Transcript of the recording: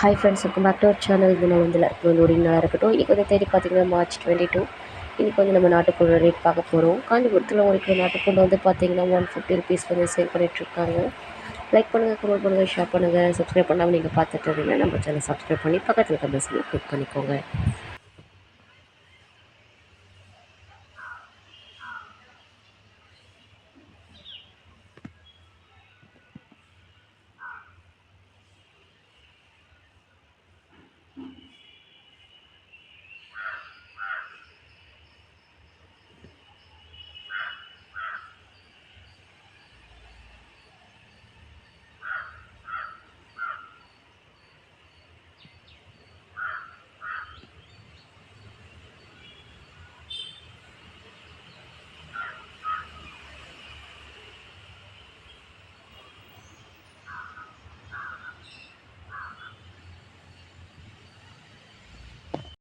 Hi friends welcome back to our channel தினம் வந்து எல்லாருக்கும் வந்து ஒரு நாளாக இருக்கட்டும். இன்றைக்கி வந்து தேதி பார்த்தீங்கன்னா மார்ச் டுவெண்ட்டி டூ இன்றைக்கி வந்து நம்ம நாட்டுக்குள்ள ரேட் பார்க்க போகிறோம் காஞ்சிபுரத்தில் உங்களுக்கு நாட்டுக்கோழி வந்து பார்த்தீங்கன்னா ஒன் ஃபிஃப்டி ருபீஸ் வந்து சேல் பண்ணிகிட்ருக்காங்க லைக் பண்ணுங்கள் கமெண்ட் பண்ணுங்கள் ஷேர் பண்ணுங்கள் சப்ஸ்கிரைப் பண்ணாமல் நீங்கள் பார்த்துட்டு இருந்தீங்கன்னா நம்ம சேனல் சப்ஸ்கிரைப் பண்ணி பக்கத்தில் இருக்க பெஸ்ஸில் கிளிக் பண்ணிக்கோங்க.